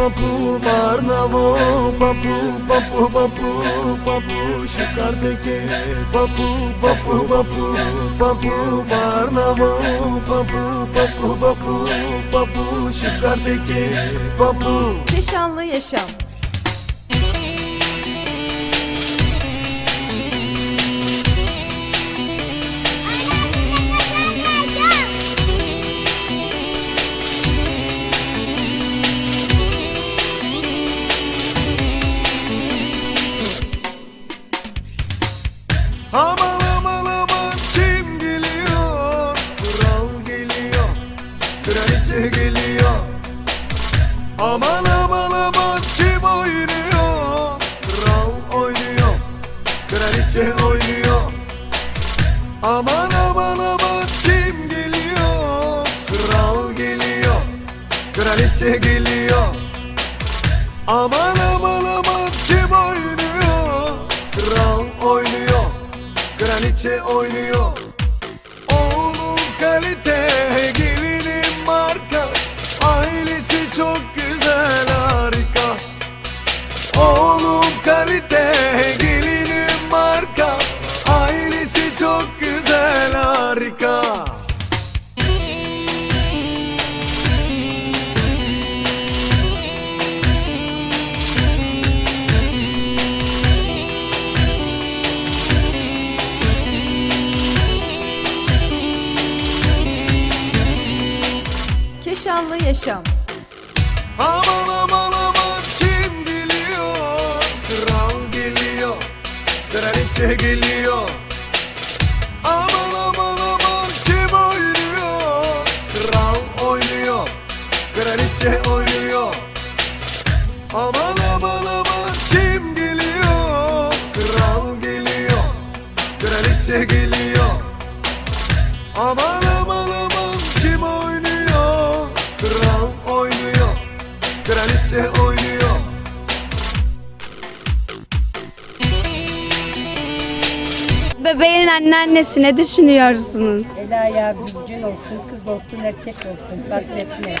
Papu Barnavo Papu papu papu papu Şıkardaki Papu papu papu papu Barnavo Papu papu papu papu Şıkardaki Papu Keşanlı Yaşam Kraliçe oynuyor. Oğlum kalite Gelinim marka. Ailesi çok Yaşam. Aman aman aman kim geliyor Kral geliyor Kraliçe geliyor. Aman aman aman kim oynuyor? Kral oynuyor Kraliçe oynuyor. Aman aman aman kim geliyor? Kral geliyor Kraliçe geliyor. Aman bebeğin anneannesi ne düşünüyorsunuz? El ayağı düzgün olsun, kız olsun, erkek olsun fark etmez.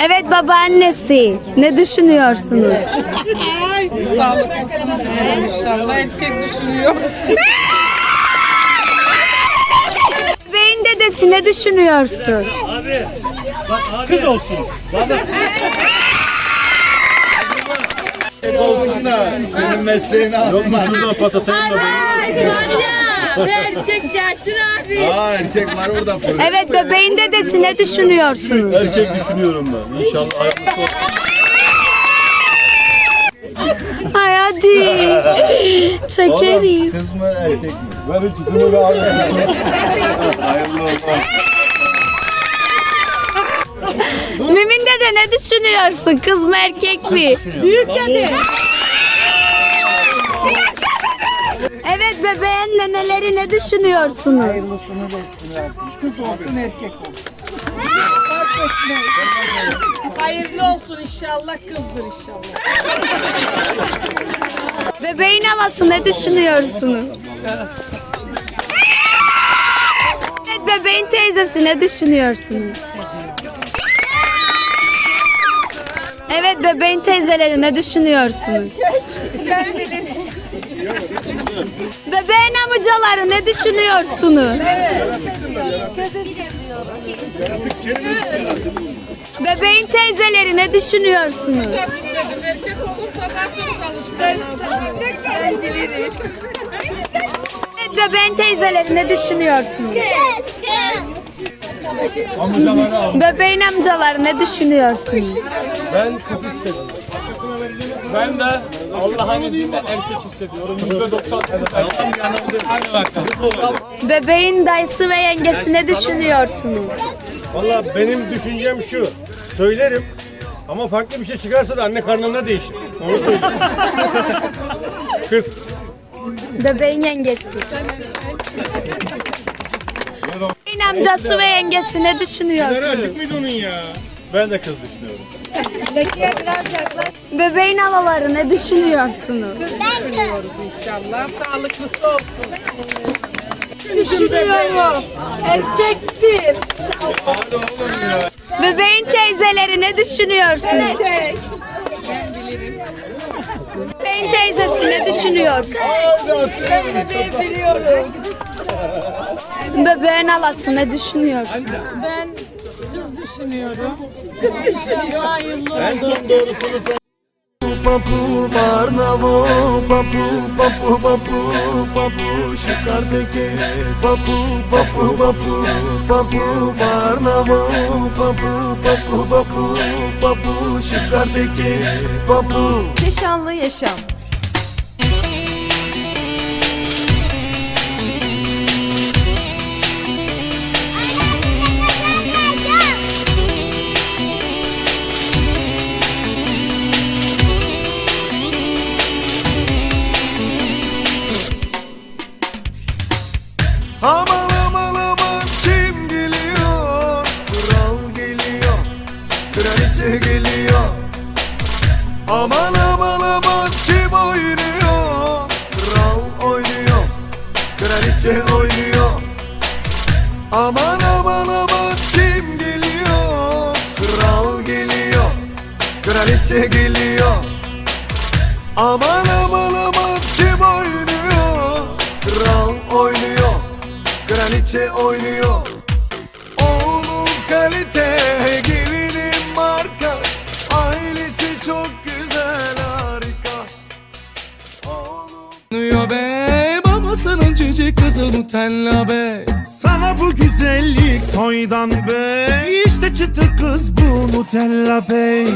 Evet babaannesi ne düşünüyorsunuz? İnşallah erkek düşünüyor. Bebeğin dedesi ne düşünüyorsun? olsun da senin mesleğini. Yok şuradan patlatayım da Erkek Cahtır abi. Aa erkek var orada fırın. Evet bebeğin dedesi ne düşünüyorsunuz? Erkek düşünüyorum ben. İnşallah hayırlısı olsun. Ay hadi. Şekerim. Oğlum kız mı erkek mi? Ben ikisini de alıyorum. Hayırlı olsun. Mümin dede ne düşünüyorsun? Kız mı erkek mi? Büyük dede. Evet bebeğin neneleri ne düşünüyorsunuz? Hayırlı olsun inşallah kızdır inşallah. Bebeğin havası ne düşünüyorsunuz? Evet bebeğin teyzesi ne düşünüyorsunuz? Evet bebeğin teyzeleri ne düşünüyorsunuz? Bebeğin amcaları ne düşünüyorsunuz? Bebeğin teyzeleri ne düşünüyorsunuz? Bebeğin teyzeleri ne düşünüyorsunuz? Bebeğin amcaları ne düşünüyorsunuz? Ben de Allah'ın izniyle erkek hissediyorum. Yüzde doksan Hadi bakalım. Bebeğin dayısı ve yengesi ne düşünüyorsunuz? Valla benim düşüncem şu. Söylerim ama farklı bir şey çıkarsa da anne karnında değişir. Onu söyleyeyim. Kız. Bebeğin yengesi. Bebeğin amcası ve yengesi ne Nereye düşünüyorsunuz? açık mıydı onun ya? Ben de kız düşünüyorum. Bebeğin halaları ne düşünüyorsunuz? İnşallah sağlıklısı olsun. Düşünüyorum. Erkektir. Bebeğin teyzeleri ne düşünüyorsunuz? Bebeğin teyzesi ne düşünüyorsun? Bebeğin halası ne düşünüyorsun? Ben kız düşünüyorum. Kız düşünüyor. En son doğrusunu sen. Papu Barnavo Papu Papu Papu Papu Şikardaki Papu Papu Papu Papu Barnavo Papu Papu Papu Papu Şikardaki Papu Keşanlı yaşam Kraliçe oynuyor. Aman aman aman kim geliyor? Kral geliyor. Kraliçe geliyor. Aman aman aman kim oynuyor? Kral oynuyor. Kraliçe oynuyor babasının cici kızı Nutella be. Sana bu güzellik soydan be. İşte çıtır kız bu Nutella Bey.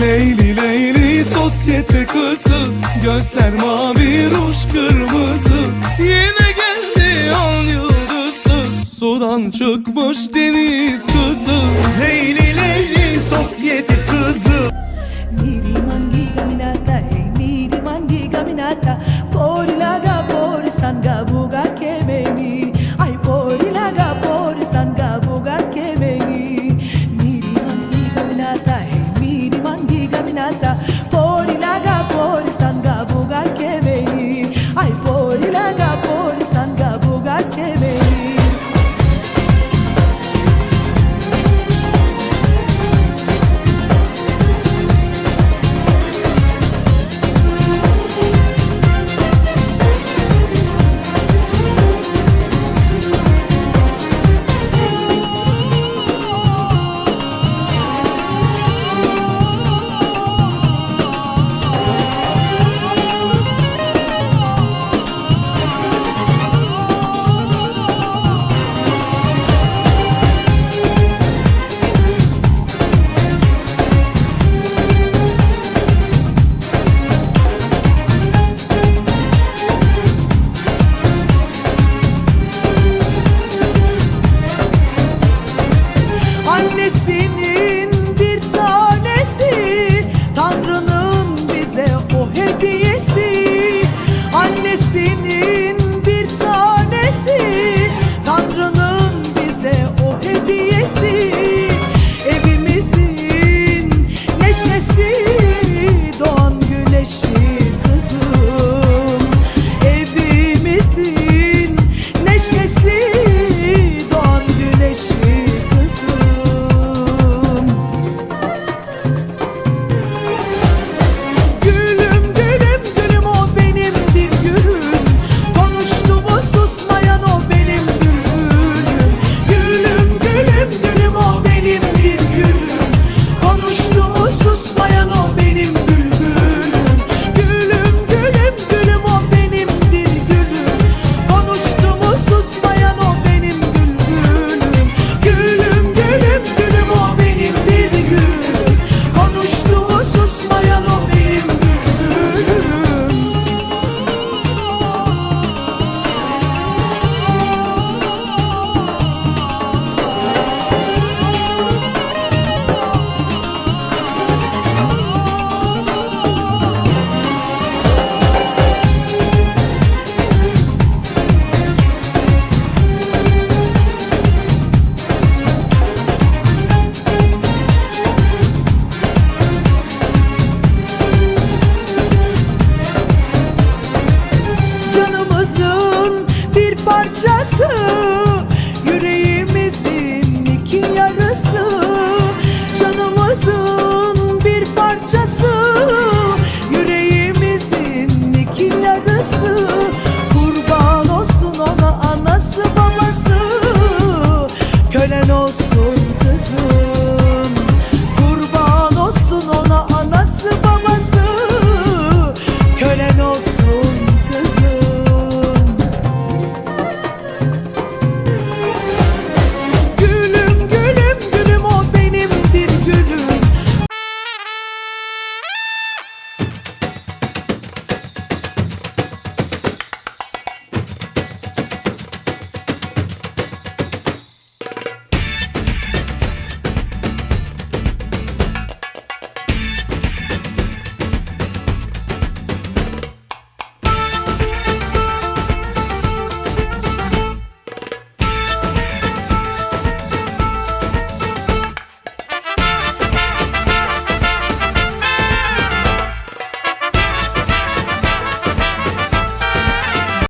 Leyli Leyli sosyete kızı. Gözler mavi ruj kırmızı. Yine geldi on yıldızlı Sudan çıkmış deniz kızı. Leyli Leyli sosyete kızı. Miri mangi gaminata, hey miri mangi gaminata. Pori